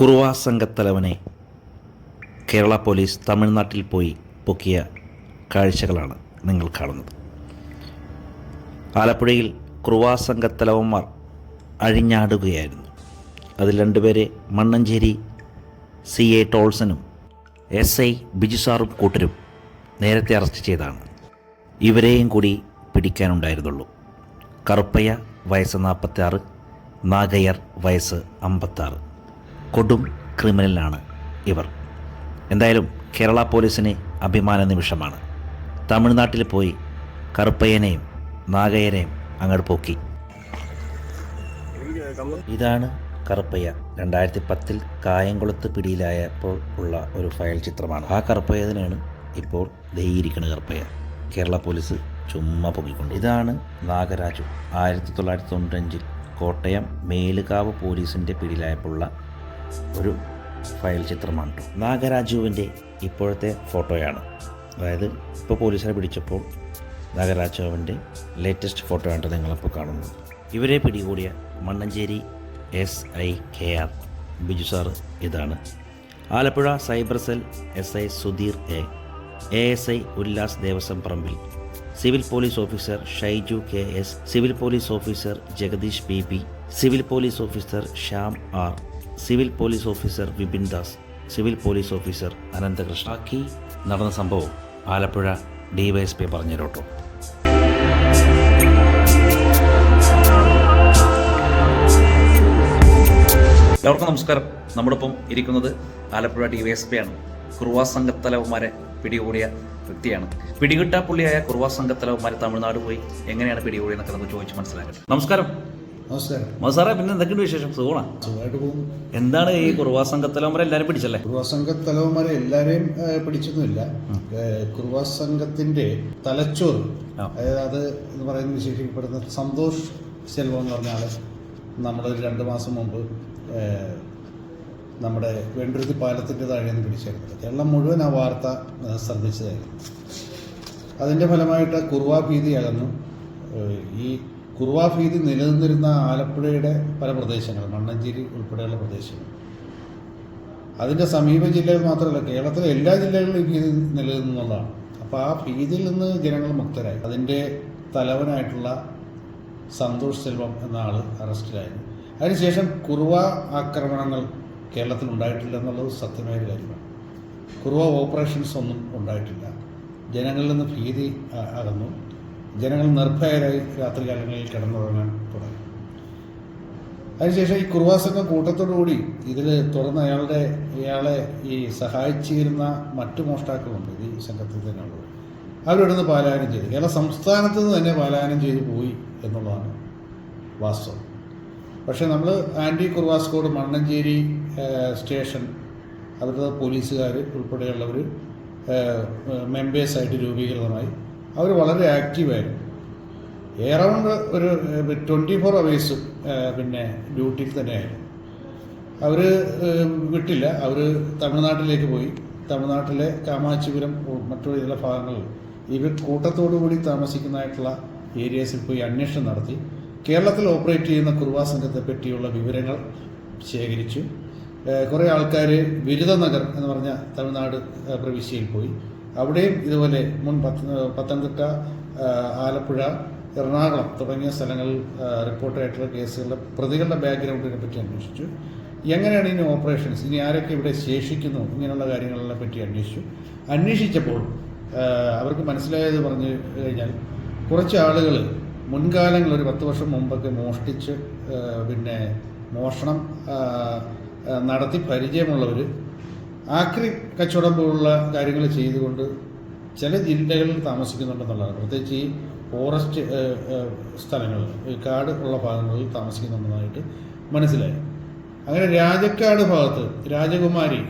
Kuruva സംഘത്തലവനെ Kerala police തമിഴ്നാട്ടിൽ പോയി പൊക്കിയ കാഴ്ചകളാണ് നിങ്ങൾ കാണുന്നത്. ആലപ്പുഴയിൽ കുറുവാ സംഘത്തലവന്മാർ അഴിഞ്ഞാടുകയായിരുന്നു. അതിൽ രണ്ടുപേരെ മണ്ണഞ്ചേരി സി എ ടോൾസനും എസ് ഐ ബിജുസാറും കൂട്ടരും നേരത്തെ അറസ്റ്റ് ചെയ്താണ്. ഇവരെയും കൂടി പിടിക്കാനുണ്ടായിരുന്നുള്ളൂ. കറുപ്പയ്യ വയസ്സ് നാൽപ്പത്തി നാഗയ്യർ വയസ്സ് അമ്പത്താറ്. കൊടും ക്രിമിനലാണ് ഇവർ. എന്തായാലും കേരള പോലീസിന് അഭിമാന നിമിഷമാണ്. തമിഴ്നാട്ടിൽ പോയി കറുപ്പയ്യനെയും നാഗയ്യനെയും അങ്ങോട്ട് പോക്കി. ഇതാണ് കറുപ്പയ്യ. രണ്ടായിരത്തി പത്തിൽ കായംകുളത്ത് പിടിയിലായപ്പോൾ ഉള്ള ഒരു ഫയൽ ചിത്രമാണ്. ആ കറുപ്പയ്യതിനാണ് ഇപ്പോൾ ദഹിയിരിക്കുന്ന കറുപ്പയ്യ. കേരള പോലീസ് ചുമ്മാ പൊങ്ങിക്കൊണ്ട്. ഇതാണ് നാഗരാജു. ആയിരത്തി തൊള്ളായിരത്തി തൊണ്ണൂറ്റഞ്ചിൽ കോട്ടയം മേലുകാവ് പോലീസിന്റെ പിടിയിലായപ്പോഴുള്ള ഒരു ഫയൽ ചിത്രമാണ് കേട്ടോ നാഗരാജുവിന്റെ ഇപ്പോഴത്തെ ഫോട്ടോയാണ്. അതായത് ഇപ്പോൾ പോലീസിനെ പിടിച്ചപ്പോൾ നാഗരാജുവിന്റെ ലേറ്റസ്റ്റ് ഫോട്ടോ ഫോട്ടോയാണ് നിങ്ങളിപ്പോൾ കാണുന്നത്. ഇവരെ പിടികൂടിയ Mannancherry S I K R Biju sir ഇതാണ്. Alappuzha cyber cell S I Sudheer A. A S I Ullas Devaswom Parambil. Civil police officer Shaiju K S. Civil police officer Jagadeesh B. P civil police officer Shyam R. Civil police officer Vipin Das civil police officer Ananthakrishna ബാക്കി നടന്ന സംഭവം Alappuzha DYSP പറഞ്ഞുതരോട്ടോ എല്ലാവർക്കും നമസ്കാരം. നമ്മുടെ ഒപ്പം ഇരിക്കുന്നത് Alappuzha D Y S P ആണ് കുറുവാ സംഘത്തലവന്മാരെ പിടികൂടിയ വ്യക്തിയാണ്. പിടികിട്ടാ പുള്ളിയായ കുറുവാ സംഘത്തലവന്മാരെ തമിഴ്നാട് പോയി എങ്ങനെയാണ് പിടികൂടിയെന്നൊക്കെ നമുക്ക് ചോദിച്ച് മനസ്സിലാക്കട്ടെ നമസ്കാരം. നമസ്കാരം. മസാറ പിന്നെ എന്തൊക്കെയുണ്ട് വിശേഷം? സുഖമാണ്? സുഖമായിട്ട് പോകുന്നു. എന്താണ് ഈ കുർവാ സംഘത്തലവന്മാരെ എല്ലാവരും പിടിച്ചല്ലേ? കുറുവാസംഘ തലവന്മാരെ എല്ലാവരെയും പിടിച്ചൊന്നുമില്ല. ഏഹ്, കുറുവാസംഘത്തിന്റെ തലച്ചോറ് അതായത് അത് എന്ന് പറയുന്നത് വിശേഷിക്കപ്പെടുന്ന സന്തോഷ് സെൽവം എന്ന് പറഞ്ഞ ആൾ നമ്മളൊരു രണ്ട് മാസം മുമ്പ് നമ്മുടെ വെണ്ടുരുത്തി പാലത്തിന്റെ താഴെന്ന് പിടിച്ചെടുത്തത് കേരളം മുഴുവൻ ആ വാർത്ത ശ്രദ്ധിച്ചതായിരുന്നു. അതിന്റെ ഫലമായിട്ട് കുർവാ ഭീതി അകന്നു. ഈ കുറുവാ ഭീതി നിലനിന്നിരുന്ന ആലപ്പുഴയുടെ പല പ്രദേശങ്ങൾ മണ്ണഞ്ചേരി ഉൾപ്പെടെയുള്ള പ്രദേശങ്ങൾ അതിന്റെ സമീപ ജില്ലകൾ മാത്രമല്ല കേരളത്തിലെ എല്ലാ ജില്ലകളിലും ഈ ഭീതി നിലനിന്നുള്ളതാണ്. അപ്പോൾ ആ ഭീതിയിൽ നിന്ന് ജനങ്ങൾ മുക്തരായി. അതിന്റെ തലവനായിട്ടുള്ള സന്തോഷ് സെൽവം എന്ന ആൾ അറസ്റ്റിലായിരുന്നു. അതിനുശേഷം കുറുവ ആക്രമണങ്ങൾ കേരളത്തിൽ ഉണ്ടായിട്ടില്ല എന്നുള്ളത് സത്യമായ ഒരു കാര്യമാണ്. കുറുവ ഓപ്പറേഷൻസ് ഒന്നും ഉണ്ടായിട്ടില്ല. ജനങ്ങളിൽ നിന്ന് ഭീതി അകന്നു. ജനങ്ങൾ നിർഭയരായി രാത്രികാലങ്ങളിൽ കിടന്നുറങ്ങാൻ തുടങ്ങി. അതിനുശേഷം ഈ കുർവാസംഘം കൂട്ടത്തോടുകൂടി ഇതിൽ തുടർന്ന് അയാളുടെ ഇയാളെ ഈ സഹായിച്ചിരുന്ന മറ്റു മോഷ്ടാക്കളുണ്ട് ഈ സംഘത്തിൽ തന്നെയുള്ളത് അവരിവിടുന്ന് പാലായനം ചെയ്തു. കേരള സംസ്ഥാനത്ത് നിന്ന് തന്നെ പാലായനം ചെയ്തു പോയി എന്നുള്ളതാണ് വാസ്തവം. പക്ഷേ നമ്മൾ ആന്റി കുർവാസ്കോട് മണ്ണഞ്ചേരി സ്റ്റേഷൻ അവരുടെ പോലീസുകാർ ഉൾപ്പെടെയുള്ളവർ മെമ്പേഴ്സായിട്ട് രൂപീകൃതമായി അവർ വളരെ ആക്റ്റീവായിരുന്നു എറൗണ്ട് ഒരു ട്വന്റി ഫോർ അവേഴ്സും പിന്നെ ഡ്യൂട്ടിയിൽ തന്നെയായിരുന്നു അവർ വിട്ടില്ല. അവർ തമിഴ്നാട്ടിലേക്ക് പോയി. തമിഴ്നാട്ടിലെ കാമാച്ചിപുരം മറ്റു ചില ഭാഗങ്ങളിൽ ഇവർ കൂട്ടത്തോടു കൂടി താമസിക്കുന്നതായിട്ടുള്ള ഏരിയസിൽ പോയി അന്വേഷണം നടത്തി. കേരളത്തിൽ ഓപ്പറേറ്റ് ചെയ്യുന്ന കുർവാ സംഘത്തെ പറ്റിയുള്ള വിവരങ്ങൾ ശേഖരിച്ചു. കുറേ ആൾക്കാർ ബിരുദനഗർ എന്ന് പറഞ്ഞ തമിഴ്നാട് പ്രവിശ്യയിൽ പോയി. അവിടെയും ഇതുപോലെ മുൻ പത്ത പത്തനംതിട്ട ആലപ്പുഴ എറണാകുളം തുടങ്ങിയ സ്ഥലങ്ങളിൽ റിപ്പോർട്ടായിട്ടുള്ള കേസുകളുടെ പ്രതികളുടെ ബാക്ക്ഗ്രൗണ്ടിനെ പറ്റി അന്വേഷിച്ചു. എങ്ങനെയാണ് ഇനി ഓപ്പറേഷൻസ് ഇനി ആരൊക്കെ ഇവിടെ ശേഷിക്കുന്നു? ഇങ്ങനെയുള്ള കാര്യങ്ങളെ പറ്റി അന്വേഷിച്ചു. അന്വേഷിച്ചപ്പോൾ അവർക്ക് മനസ്സിലായത് പറഞ്ഞു കഴിഞ്ഞാൽ കുറച്ച് ആളുകൾ മുൻകാലങ്ങളിൽ ഒരു പത്ത് വർഷം മുമ്പൊക്കെ മോഷ്ടിച്ച് പിന്നെ മോഷണം നടത്തി പരിചയമുള്ളവർ ആക്രി കച്ചവടം പോലുള്ള കാര്യങ്ങൾ ചെയ്തുകൊണ്ട് ചില ജില്ലകളിൽ താമസിക്കുന്നുണ്ടെന്നുള്ളതാണ്. പ്രത്യേകിച്ച് ഈ ഫോറസ്റ്റ് സ്ഥലങ്ങളിൽ കാട് ഉള്ള ഭാഗങ്ങളിൽ താമസിക്കുന്നുണ്ടെന്നായിട്ട് മനസ്സിലായി. അങ്ങനെ രാജക്കാട് ഭാഗത്ത് രാജകുമാരി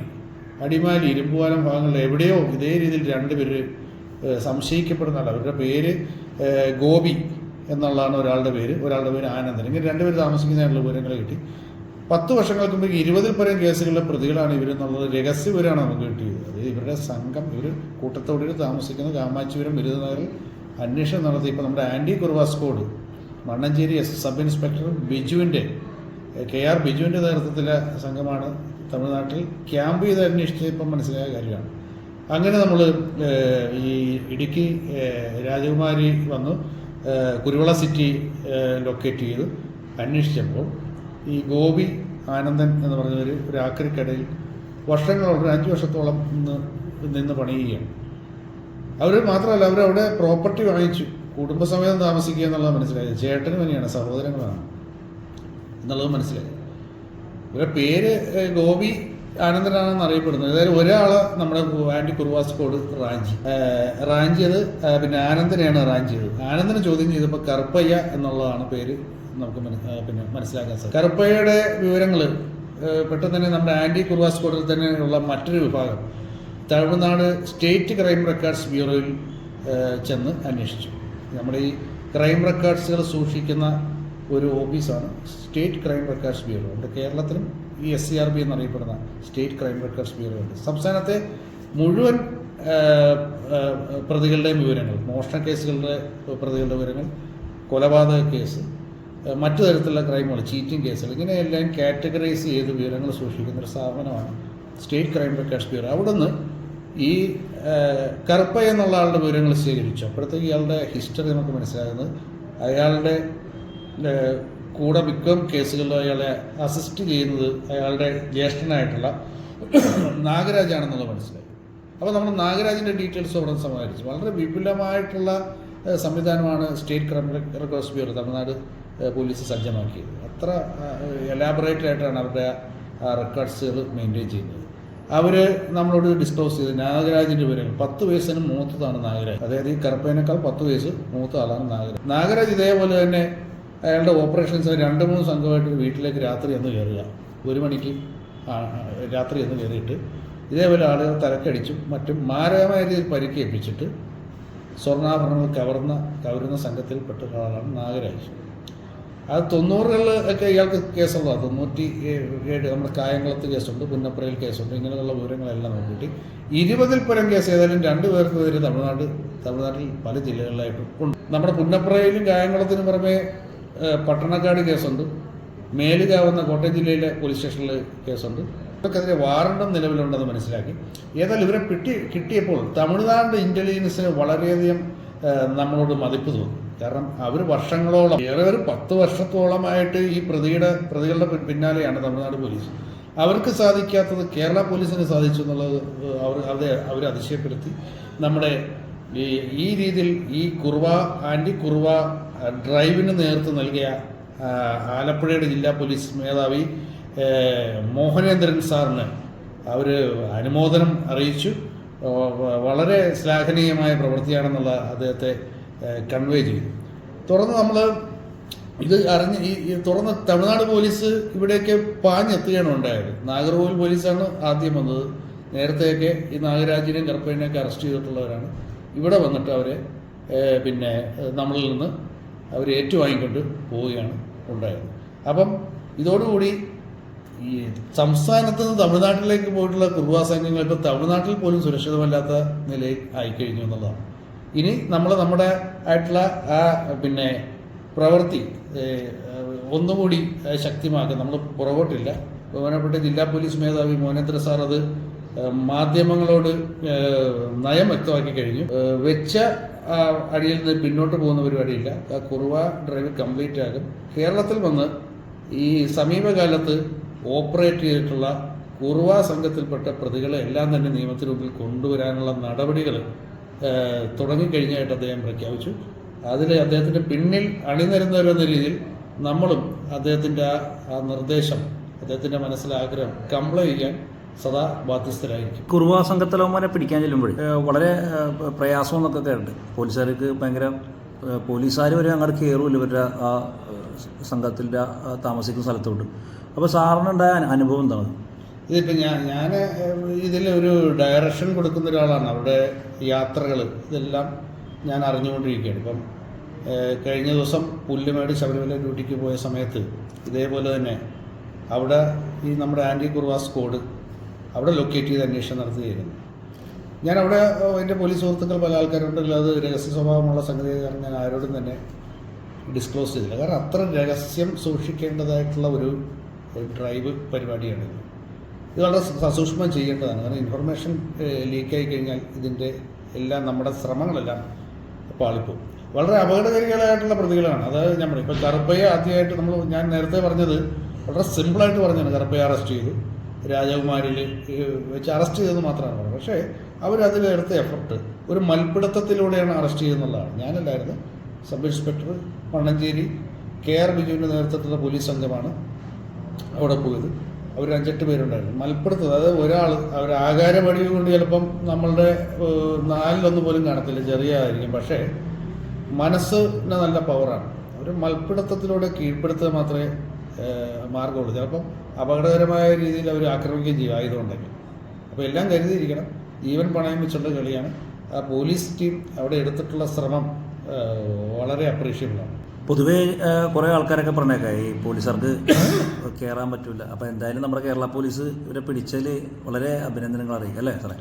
അടിമാലി ഇരുമ്പുവാലം ഭാഗങ്ങളിൽ എവിടെയോ ഇതേ രീതിയിൽ രണ്ടുപേര് ഏഹ്, സംശയിക്കപ്പെടുന്ന ആൾ അവരുടെ പേര് ഗോപി എന്നുള്ളതാണ് ഒരാളുടെ പേര്. ഒരാളുടെ പേര് ആനന്ദൻ. ഇങ്ങനെ രണ്ടുപേർ താമസിക്കുന്നതിനുള്ള വിവരങ്ങൾ കിട്ടി. പത്ത് വർഷങ്ങൾക്ക് മുമ്പ് ഇരുപതിൽ പരം കേസുകളിലെ പ്രതികളാണ് ഇവരെന്നുള്ളത് രഹസ്യ വിവരമാണ് നമുക്ക് കിട്ടിയത്. അത് ഇവരുടെ സംഘം ഇവർ കൂട്ടത്തോടെ താമസിക്കുന്ന കാമാച്ചിപുരം ബിരുദനഗറിൽ അന്വേഷണം നടത്തി. ഇപ്പോൾ നമ്മുടെ anti കുർവാസ്കോഡ് Mannancheri S sub inspector ബിജുവിന്റെ K R ബിജുവിന്റെ നേതൃത്വത്തിലെ സംഘമാണ് തമിഴ്നാട്ടിൽ ക്യാമ്പ് ചെയ്ത് അന്വേഷിച്ചത് ഇപ്പം മനസ്സിലായ കാര്യമാണ്. അങ്ങനെ നമ്മൾ ഈ ഇടുക്കി രാജകുമാരി വന്നു കുരുവള സിറ്റി ലൊക്കേറ്റ് ചെയ്ത് അന്വേഷിച്ചപ്പോൾ ഈ ഗോപി ആനന്ദൻ എന്ന് പറഞ്ഞ ഒരു ഒരു ആക്രിക്കടയിൽ വർഷങ്ങളോ ഒരു അഞ്ച് വർഷത്തോളം നിന്ന് നിന്ന് പണിയുകയാണ്. അവർ മാത്രമല്ല അവരവിടെ പ്രോപ്പർട്ടി വാങ്ങിച്ചു. കുടുംബസമേതം താമസിക്കുക എന്നുള്ളത് മനസ്സിലായി. ചേട്ടനും തന്നെയാണ് സഹോദരങ്ങളാണ് എന്നുള്ളത് മനസ്സിലായി. ഇവരുടെ പേര് ഗോപി ആനന്ദനാണെന്ന് അറിയപ്പെടുന്നത് അതായത് ഒരാൾ നമ്മുടെ ആന്റി കുറുവാസ്കോട് റാഞ്ചി. റാഞ്ചിയത് പിന്നെ ആനന്ദനെയാണ് റാഞ്ച് ചെയ്തത് ആനന്ദനെ ചോദ്യം ചെയ്തപ്പോൾ കറുപ്പയ്യ എന്നുള്ളതാണ് പേര്. നമുക്ക് പിന്നെ മനസ്സിലാക്കാൻ സാധിക്കും. കറുപ്പയുടെ വിവരങ്ങൾ പെട്ടെന്ന് തന്നെ നമ്മുടെ ആന്റി കുർവാസ്കോഡിൽ തന്നെ ഉള്ള മറ്റൊരു വിഭാഗം തമിഴ്നാട് സ്റ്റേറ്റ് ക്രൈം റെക്കോർഡ്സ് ബ്യൂറോയിൽ ചെന്ന് അന്വേഷിച്ചു. നമ്മുടെ ഈ ക്രൈം റെക്കോർഡ്സുകൾ സൂക്ഷിക്കുന്ന ഒരു ഓഫീസാണ് സ്റ്റേറ്റ് ക്രൈം റെക്കോർഡ്സ് ബ്യൂറോ. നമ്മുടെ കേരളത്തിലും ഈ എസ് സി ആർ ബി എന്നറിയപ്പെടുന്ന സ്റ്റേറ്റ് ക്രൈം റെക്കോർഡ്സ് ബ്യൂറോ ഉണ്ട്. സംസ്ഥാനത്തെ മുഴുവൻ പ്രതികളുടെയും വിവരങ്ങൾ മോഷണ കേസുകളുടെ പ്രതികളുടെ വിവരങ്ങൾ കൊലപാതക കേസ് മറ്റു തരത്തിലുള്ള ക്രൈമുകൾ ചീറ്റിംഗ് കേസുകൾ ഇങ്ങനെയെല്ലാം കാറ്റഗറൈസ് ചെയ്ത് വിവരങ്ങൾ സൂക്ഷിക്കുന്ന ഒരു സ്ഥാപനമാണ് സ്റ്റേറ്റ് ക്രൈം റെക്കോർഡ്സ് ബ്യൂറോ. അവിടെ നിന്ന് ഈ കറുപ്പ എന്നുള്ള ആളുടെ വിവരങ്ങൾ ശേഖരിച്ചു. അപ്പോഴത്തേക്ക് ഇയാളുടെ ഹിസ്റ്ററി നമുക്ക് മനസ്സിലാകുന്നത് അയാളുടെ കൂടെ മിക്കം കേസുകളിലും അയാളെ അസിസ്റ്റ് ചെയ്യുന്നത് അയാളുടെ ജ്യേഷ്ഠനായിട്ടുള്ള നാഗരാജാണെന്നുള്ളത് മനസ്സിലായി. അപ്പോൾ നമ്മൾ നാഗരാജിന്റെ ഡീറ്റെയിൽസ് അവിടെ സമാഹരിച്ചു. വളരെ വിപുലമായിട്ടുള്ള സംവിധാനമാണ് state crime records bureau Tamil Nadu police സജ്ജമാക്കിയത്. അത്ര എലാബറേറ്റഡ് ആയിട്ടാണ് അവരുടെ റെക്കോർഡ്സുകൾ മെയിന്റെയിൻ ചെയ്യുന്നത്. അവർ നമ്മളോട് ഡിസ്ക്ലോസ് ചെയ്ത് നാഗരാജിന്റെ വിവരങ്ങൾ പത്ത് വയസ്സിന് മൂത്തതാണ് നാഗരാജ്. അതായത് ഈ കറുപ്പേനേക്കാൾ പത്ത് വയസ്സ് മൂത്ത ആളാണ് നാഗരാജ്. നാഗരാജ് ഇതേപോലെ തന്നെ അയാളുടെ ഓപ്പറേഷൻസ് രണ്ട് മൂന്ന് സംഘമായിട്ട് വീട്ടിലേക്ക് രാത്രി എന്ന് കയറുക. ഒരു മണിക്ക് രാത്രി എന്ന് കയറിയിട്ട് ഇതേപോലെ ആളുകൾ തലക്കടിച്ചും മറ്റും മാരകമായ രീതിയിൽ പരിക്കേൽപ്പിച്ചിട്ട് സ്വർണാഭരണങ്ങൾ കവർന്ന കവരുന്ന സംഘത്തിൽപ്പെട്ട ഒരാളാണ് നാഗരാജ്. അത് തൊണ്ണൂറുകളിൽ ഒക്കെ ഇയാൾക്ക് കേസുള്ളതാണ് തൊണ്ണൂറ്റി ഏഴ് നമ്മുടെ കായംകുളത്ത് കേസുണ്ട് പുന്നപ്പുറയിൽ കേസുണ്ട് ഇങ്ങനെയുള്ള വിവരങ്ങളെല്ലാം നോക്കിയിട്ട് ഇരുപതിൽ പരം കേസ് ഏതായാലും രണ്ടു പേർക്കെതിരെ തമിഴ്നാട് തമിഴ്നാട്ടിൽ പല ജില്ലകളിലായിട്ടും ഉണ്ട്. നമ്മുടെ പുന്നപ്പുറയിലും കായംകുളത്തിനും പുറമെ പട്ടണക്കാട് കേസുണ്ട്. മേലുകാവുന്ന കോട്ടയം ജില്ലയിലെ പോലീസ് സ്റ്റേഷനിൽ കേസുണ്ട്. ഇവർക്കെതിരെ വാറണ്ടും നിലവിലുണ്ടെന്ന് മനസ്സിലാക്കി. ഏതായാലും ഇവരെ കിട്ടി കിട്ടിയപ്പോൾ തമിഴ്നാട് ഇന്റലിജൻസിന് വളരെയധികം നമ്മളോട് മതിപ്പ് തോന്നി. കാരണം അവർ വർഷങ്ങളോളം ഏറെ ഒരു പത്ത് വർഷത്തോളമായിട്ട് ഈ പ്രതിയുടെ പ്രതികളുടെ പിന്നാലെയാണ് തമിഴ്നാട് പോലീസ്. അവർക്ക് സാധിക്കാത്തത് കേരള പോലീസിന് സാധിച്ചു എന്നുള്ളത് അവർ അവരെ അവർ അതിശയപ്പെടുത്തി. നമ്മുടെ ഈ രീതിയിൽ ഈ കുറുവ ആന്റി കുറുവ ഡ്രൈവിന് നേതൃത്വം നൽകിയ ആലപ്പുഴയുടെ ജില്ലാ പോലീസ് മേധാവി മോഹനേന്ദ്രൻ സാറിന് അവർ അനുമോദനം അറിയിച്ചു. വളരെ ശ്ലാഘനീയമായ പ്രവൃത്തിയാണെന്നുള്ള അദ്ദേഹത്തെ കൺവേ ചെയ്തു തുറന്ന് നമ്മൾ ഇത് അറിഞ്ഞ് ഈ തുറന്ന് തമിഴ്നാട് പോലീസ് ഇവിടെയൊക്കെ പാഞ്ഞെത്തുകയാണ് ഉണ്ടായത്. നാഗർകോവിൽ പോലീസാണ് ആദ്യം വന്നത്. നേരത്തെയൊക്കെ ഈ നാഗരാജിനെയും കറുപ്പനെയൊക്കെ അറസ്റ്റ് ചെയ്തിട്ടുള്ളവരാണ്. ഇവിടെ വന്നിട്ട് അവരെ പിന്നെ നമ്മളിൽ നിന്ന് അവർ ഏറ്റുവാങ്ങിക്കൊണ്ട് പോവുകയാണ് ഉണ്ടായത്. അപ്പം ഇതോടുകൂടി ഈ സംസ്ഥാനത്ത് നിന്ന് തമിഴ്നാട്ടിലേക്ക് പോയിട്ടുള്ള കുറുവാ സംഘങ്ങൾ ഇപ്പോൾ തമിഴ്നാട്ടിൽ പോലും സുരക്ഷിതമല്ലാത്ത നിലയിൽ ആയിക്കഴിഞ്ഞു എന്നുള്ളതാണ്. ഇനി നമ്മൾ നമ്മുടെ ആയിട്ടുള്ള ആ പിന്നെ പ്രവൃത്തി ഒന്നുകൂടി ശക്തിമാക്കുക നമ്മൾ പുറകോട്ടില്ല. ബഹുമാനപ്പെട്ട ജില്ലാ പോലീസ് മേധാവി മോനേന്ദ്ര സാർ അത് മാധ്യമങ്ങളോട് നയം വ്യക്തമാക്കി കഴിഞ്ഞു. വെച്ച അടിയിൽ നിന്ന് പിന്നോട്ട് പോകുന്ന പരിപാടിയില്ല. ആ കുറുവ ഡ്രൈവ് കംപ്ലീറ്റ് ആകും. കേരളത്തിൽ വന്ന് ഈ സമീപകാലത്ത് ഓപ്പറേറ്റ് ചെയ്തിട്ടുള്ള കുറുവ സംഘത്തിൽപ്പെട്ട പ്രതികളെ എല്ലാം തന്നെ നിയമത്തിന് കൊണ്ടുവരാനുള്ള നടപടികൾ തുടങ്ങിക്കഴിഞ്ഞായിട്ട് അദ്ദേഹം പ്രഖ്യാപിച്ചു. അതിൽ അദ്ദേഹത്തിന്റെ പിന്നിൽ അണിനിരുന്നവരെന്ന രീതിയിൽ നമ്മളും അദ്ദേഹത്തിന്റെ ആ നിർദ്ദേശം അദ്ദേഹത്തിന്റെ മനസ്സിലാഗ്രഹം കംപ്ലൈ ചെയ്യാൻ സദാ ബാധ്യസ്ഥരായിരിക്കും. കുറുവ സംഘത്തലവന്മാരെ പിടിക്കാൻ ചെല്ലുമ്പോൾ വളരെ പ്രയാസം എന്നൊക്കെ കേട്ടിട്ടുണ്ട് പോലീസുകാർക്ക് ഭയങ്കര പോലീസുകാർ വരെ അങ്ങോട്ട് കയറുമല്ലോ ഇവരുടെ ആ സംഘത്തിന്റെ താമസിക്കുന്ന സ്ഥലത്തോട്ട്. അപ്പോൾ സാറിനുണ്ടായ അനു- അനുഭവം എന്താണ്? ഇതിപ്പോൾ ഞാൻ ഞാൻ ഇതിൽ ഒരു ഡയറക്ഷൻ കൊടുക്കുന്ന ഒരാളാണ് അവിടെ യാത്രകൾ ഇതെല്ലാം ഞാൻ അറിഞ്ഞുകൊണ്ടിരിക്കുകയാണ്. ഇപ്പം കഴിഞ്ഞ ദിവസം പുല്ലുമേട് ശബരിമല ഡ്യൂട്ടിക്ക് പോയ സമയത്ത് ഇതേപോലെ തന്നെ അവിടെ ഈ നമ്മുടെ ആന്റി കുർവാസ് കോഡ് അവിടെ ലൊക്കേറ്റ് ചെയ്ത് അന്വേഷണം നടത്തുകയായിരുന്നു. ഞാൻ അവിടെ എന്റെ പോലീസ് സുഹൃത്തുക്കൾ പല ആൾക്കാരുണ്ടല്ലോ അത് രഹസ്യ സ്വഭാവമുള്ള സംഗതി കാരണം ഞാൻ ആരോടും തന്നെ ഡിസ്ക്ലോസ് ചെയ്തില്ല. കാരണം അത്ര രഹസ്യം സൂക്ഷിക്കേണ്ടതായിട്ടുള്ള ഒരു ഡ്രൈവ് പരിപാടിയാണ് ഇത്. വളരെ സസൂക്ഷ്മം ചെയ്യേണ്ടതാണ്. കാരണം ഇൻഫർമേഷൻ ലീക്കായി കഴിഞ്ഞാൽ ഇതിന്റെ എല്ലാം നമ്മുടെ ശ്രമങ്ങളെല്ലാം പാളിപ്പോകും വളരെ അപകടകാരികളായിട്ടുള്ള പ്രതികളാണ്. അതായത് പറയും ഇപ്പോൾ കറുപ്പയെ ആദ്യമായിട്ട് നമ്മൾ ഞാൻ നേരത്തെ പറഞ്ഞത് വളരെ സിമ്പിളായിട്ട് പറഞ്ഞാണ് കറുപ്പയെ അറസ്റ്റ് ചെയ്തു. രാജകുമാരിൽ വെച്ച് അറസ്റ്റ് ചെയ്തെന്ന് മാത്രമാണ്. പറഞ്ഞത് പക്ഷേ അവരതിൽ എടുത്ത എഫർട്ട് ഒരു മൽപിടുത്തത്തിലൂടെയാണ് അറസ്റ്റ് ചെയ്തെന്നുള്ളതാണ്. ഞാനല്ലായിരുന്നു sub inspector Mannancherry K R ബിജുവിന്റെ നേതൃത്വത്തിലുള്ള പോലീസ് സംഘമാണ് അവിടെ പോയത്. അവർ അഞ്ചെട്ട് പേരുണ്ടായിരുന്നു. മലപ്പുറത്ത് അതായത് ഒരാൾ അവർ ആകാര വടിവ് കൊണ്ട് ചിലപ്പം നമ്മളുടെ നാലിലൊന്നും പോലും കാണത്തില്ല. ചെറിയതായിരിക്കും പക്ഷേ മനസ്സിന് നല്ല പവറാണ് ഒരു മൽപ്പിടുത്തത്തിലൂടെ കീഴ്പ്പെടുത്തുക മാത്രമേ മാർഗമുള്ളൂ ചിലപ്പം അപകടകരമായ രീതിയിൽ അവർ ആക്രമിക്കുകയും ചെയ്യും ആയതുകൊണ്ടെങ്കിൽ അപ്പോൾ എല്ലാം കരുതിയിരിക്കണം. ജീവൻ പണയം വെച്ചുള്ള കളിയാണ്. ആ പോലീസ് ടീം അവിടെ എടുത്തിട്ടുള്ള ശ്രമം വളരെ അപ്രീഷ്യബിളാണ് പൊതുവേ കുറേ ആൾക്കാരൊക്കെ പറഞ്ഞേക്കാം ഈ പോലീസുകാർക്ക് കയറാൻ പറ്റില്ല അപ്പോൾ എന്തായാലും നമ്മുടെ കേരള പോലീസ് ഇവരെ പിടിച്ചതിൽ വളരെ അഭിനന്ദനങ്ങൾ അറിയിക്കും അല്ലേ സാറേ?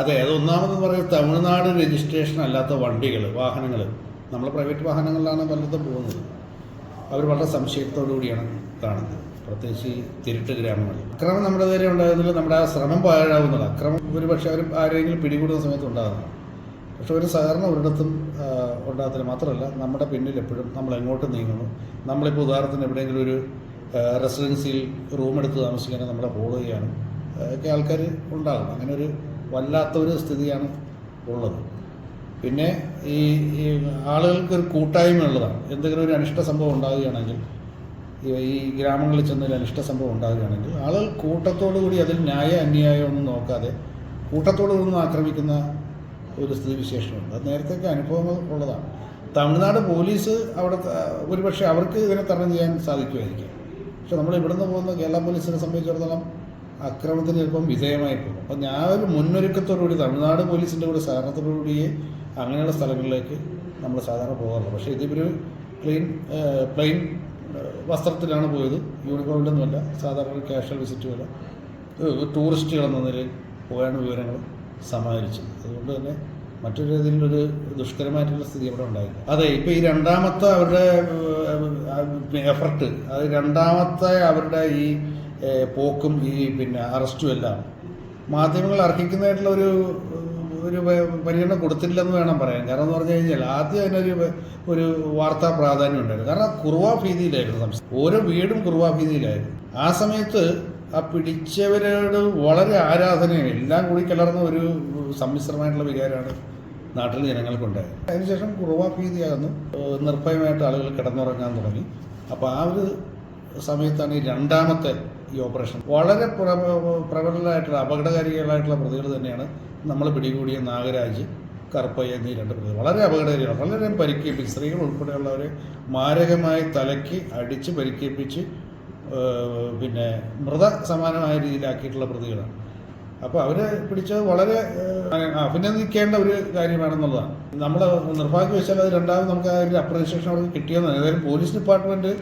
അതെ അത് ഒന്നാമതെന്ന് പറയുന്നത് തമിഴ്നാട് രജിസ്ട്രേഷൻ അല്ലാത്ത വണ്ടികൾ വാഹനങ്ങൾ നമ്മൾ പ്രൈവറ്റ് വാഹനങ്ങളിലാണ് പലതും പോകുന്നത്. അവർ വളരെ സംശയത്തോടു കൂടിയാണ് കാണുന്നത്. പ്രത്യേകിച്ച് തിരുട്ട് ഗ്രാമങ്ങളിൽ. അക്രമം നമ്മുടെ നേരെ ഉണ്ടാകുന്നതിൽ നമ്മുടെ ആ ശ്രമം പാഴാവുന്നില്ല അക്രമം ഒരു പക്ഷേ അവർ ആരെങ്കിലും പിടികൂടുന്ന സമയത്ത് ഉണ്ടാകുന്നതാണ് പക്ഷെ ഒരു സഹകരണം ഒരിടത്തും ഉണ്ടാകത്തിന് മാത്രമല്ല നമ്മുടെ പിന്നിൽ എപ്പോഴും നമ്മൾ എങ്ങോട്ട് നീങ്ങുന്നു. നമ്മളിപ്പോൾ ഉദാഹരണത്തിന് എവിടെയെങ്കിലും ഒരു റെസിഡൻസിയിൽ റൂം എടുത്ത് താമസിക്കാനും നമ്മളെ ഫോളോ ചെയ്യാനും ഒക്കെ ആൾക്കാർ ഉണ്ടാകും. അങ്ങനെ ഒരു വല്ലാത്തൊരു സ്ഥിതിയാണ് ഉള്ളത്. പിന്നെ ഈ ആളുകൾക്ക് ഒരു കൂട്ടായ്മ ഉള്ളതാണ്. എന്തെങ്കിലും ഒരു അനിഷ്ട സംഭവം ഉണ്ടാകുകയാണെങ്കിൽ ഈ- ഗ്രാമങ്ങളിൽ ചെന്ന് ഒരു അനിഷ്ട സംഭവം ഉണ്ടാകുകയാണെങ്കിൽ ആളുകൾ കൂട്ടത്തോടു കൂടി അതിൽ ന്യായ അന്യായം ഒന്നും നോക്കാതെ കൂട്ടത്തോടു കൂടി ആക്രമിക്കുന്ന ഒരു സ്ഥിതിവിശേഷമുണ്ട്. അത് നേരത്തെയൊക്കെ അനുഭവങ്ങൾ ഉള്ളതാണ്. തമിഴ്നാട് പോലീസ് അവിടെ ഒരുപക്ഷെ അവർക്ക് ഇതിനെ തരണം ചെയ്യാൻ സാധിക്കുമായിരിക്കും. പക്ഷെ നമ്മൾ ഇവിടുന്ന് പോകുന്ന കേരള പോലീസിനെ സംബന്ധിച്ചിടത്തോളം അക്രമത്തിന് ചിലപ്പം വിധേയമായി പോകും. അപ്പം ഞാൻ ഒരു മുന്നൊരുക്കത്തോടുകൂടി തമിഴ്നാട് പോലീസിന്റെ കൂടെ സഹകരണത്തോടുകൂടിയേ അങ്ങനെയുള്ള സ്ഥലങ്ങളിലേക്ക് നമ്മൾ സാധാരണ പോകാറുള്ളൂ. പക്ഷേ ഇതിവർ ക്ലീൻ പ്ലെയിൻ വസ്ത്രത്തിലാണ് പോയത്. യൂണിഫോമിലൊന്നുമല്ല. സാധാരണ കാഷ്വൽ വിസിറ്റ് പോലെ. ടൂറിസ്റ്റുകൾ എന്ന നിലയിൽ പോയാണ് വിവരങ്ങൾ. സമാഹരിച്ചത് അതുകൊണ്ട് തന്നെ മറ്റൊരു രീതിയിലൊരു ദുഷ്കരമായിട്ടുള്ള സ്ഥിതി അവിടെ ഉണ്ടായില്ല. അതെ ഇപ്പം ഈ രണ്ടാമത്തെ അവരുടെ എഫർട്ട് അത് രണ്ടാമത്തെ അവരുടെ ഈ പോക്കും ഈ പിന്നെ അറസ്റ്റും എല്ലാം മാധ്യമങ്ങൾ അർഹിക്കുന്നതായിട്ടുള്ള ഒരു ഒരു പരിഗണന കൊടുത്തില്ലെന്ന് വേണം പറയാൻ. കാരണം എന്ന് പറഞ്ഞു കഴിഞ്ഞാൽ ആദ്യം അതിനൊരു ഒരു വാർത്താ പ്രാധാന്യം ഉണ്ടായിരുന്നു. കാരണം കുറുവാ ഭീതിയിലായിരുന്നു സംസ്ഥാനം. ഓരോ വീടും കുറുവാ ഭീതിയിലായിരുന്നു. ആ സമയത്ത് ആ പിടിച്ചവരോട് വളരെ ആരാധനയും എല്ലാം കൂടി കലർന്ന ഒരു സമ്മിശ്രമായിട്ടുള്ള വികാരമാണ് നാട്ടിൽ ജനങ്ങൾക്കുണ്ടായത്. അതിനുശേഷം കുറവാ ഭീതിയാകുന്നു നിർഭയമായിട്ട് ആളുകൾ കിടന്നുറങ്ങാൻ തുടങ്ങി. അപ്പോൾ ആ ഒരു സമയത്താണ് ഈ രണ്ടാമത്തെ ഈ ഓപ്പറേഷൻ. വളരെ പ്രബലമായിട്ടുള്ള അപകടകാരികളായിട്ടുള്ള പ്രതികൾ തന്നെയാണ് നമ്മൾ പിടികൂടിയ നാഗരാജ് കറുപ്പയ്യ എന്നീ രണ്ട് പ്രതികൾ. വളരെ അപകടകാരികളാണ്. വളരെ പരിക്കേൽപ്പിച്ച് സ്ത്രീകൾ ഉൾപ്പെടെയുള്ളവരെ മാരകമായി തലയ്ക്ക് അടിച്ച് പരിക്കേൽപ്പിച്ച് പിന്നെ മൃത സമാനമായ രീതിയിലാക്കിയിട്ടുള്ള പ്രതികളാണ്. അപ്പോൾ അവരെ പിടിച്ചത് വളരെ അഭിനന്ദിക്കേണ്ട ഒരു കാര്യമാണെന്നുള്ളതാണ്. നമ്മൾ നിർഭാഗ്യവശാൽ അത് രണ്ടാമത് നമുക്ക് ഒരു അപ്രീഷിയേഷൻ അവർക്ക് കിട്ടിയെന്ന് ഏതായാലും പോലീസ് ഡിപ്പാർട്ട്മെന്റ്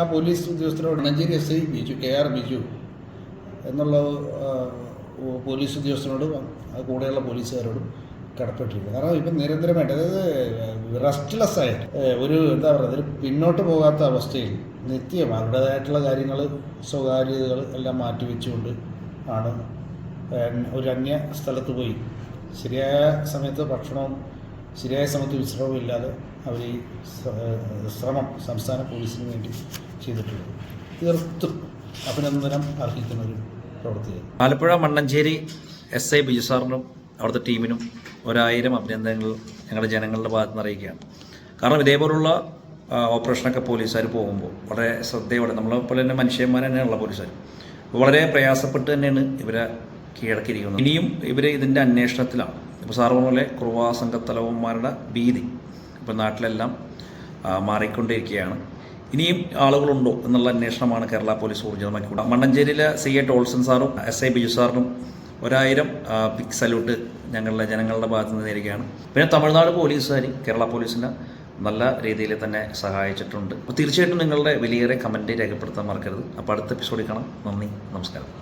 ആ പോലീസ് ഉദ്യോഗസ്ഥരോട് Manjeri S I Biju K R Biju എന്നുള്ള പോലീസ് ഉദ്യോഗസ്ഥനോടും കൂടെയുള്ള പോലീസുകാരോടും കടപ്പെട്ടിരിക്കുന്നു കാരണം ഇപ്പം നിരന്തരമായിട്ട് അതായത് റെസ്റ്റ്ലെസ് ആയിട്ട് ഒരു എന്താ പറയുക ഒരു പിന്നോട്ട് പോകാത്ത അവസ്ഥയിൽ നിത്യം അവരുടേതായിട്ടുള്ള കാര്യങ്ങൾ സ്വകാര്യതകൾ എല്ലാം മാറ്റിവെച്ചുകൊണ്ട് ആണ് ഏ, ഒരു അന്യ സ്ഥലത്ത് പോയി. ശരിയായ സമയത്ത് ഭക്ഷണവും ശരിയായ സമയത്ത് വിശ്രമവും ഇല്ലാതെ അവർ ഈ ശ്രമം സംസ്ഥാന പോലീസിന് വേണ്ടി ചെയ്തിട്ടുള്ളത്. തീർത്തും അഭിനന്ദനം അർഹിക്കുന്ന ഒരു പ്രവൃത്തിയാണ് ആലപ്പുഴ മണ്ണഞ്ചേരി എസ് ഐ ബിജു സാറിനും അവിടുത്തെ ടീമിനും ഒരായിരം അഭിനന്ദനങ്ങൾ ഞങ്ങളുടെ ജനങ്ങളുടെ ഭാഗത്ത് നിന്ന് അറിയിക്കുകയാണ്. കാരണം ഇതേപോലുള്ള ഓപ്പറേഷനൊക്കെ പോലീസുകാർ പോകുമ്പോൾ വളരെ ശ്രദ്ധയോടെ നമ്മളെ പോലെ തന്നെ മനുഷ്യന്മാർ തന്നെയുള്ള പോലീസുകാർ വളരെ പ്രയാസപ്പെട്ട് തന്നെയാണ് ഇവരെ കീഴടക്കിയിരിക്കുന്നത്. ഇനിയും ഇവർ ഇതിന്റെ അന്വേഷണത്തിലാണ്. ഇപ്പോൾ സാറ് പോലെ കുറുവാ സംഘത്തലവന്മാരുടെ ഭീതി ഇപ്പോൾ നാട്ടിലെല്ലാം മാറിക്കൊണ്ടിരിക്കുകയാണ്. ഇനിയും ആളുകളുണ്ടോ എന്നുള്ള അന്വേഷണമാണ് കേരള പോലീസ് ഊർജിതമാക്കി മണ്ണഞ്ചേരിയിലെ സി എ ടോൾസൺ സാറും എസ് ഐ ബിജു സാറിനും ഒരായിരം പിക് സല്യൂട്ട് ഞങ്ങളുടെ ജനങ്ങളുടെ ഭാഗത്ത് നിന്ന് നേരിടുകയാണ് പിന്നെ തമിഴ്നാട് പോലീസുകാർ കേരള പോലീസിനെ നല്ല രീതിയിൽ തന്നെ സഹായിച്ചിട്ടുണ്ട്. അപ്പോൾ തീർച്ചയായിട്ടും നിങ്ങളുടെ വിലയേറെ കമന്റ് രേഖപ്പെടുത്താൻ മറക്കരുത്. അപ്പോൾ അടുത്ത എപ്പിസോഡിൽ കാണാം. നന്ദി നമസ്കാരം.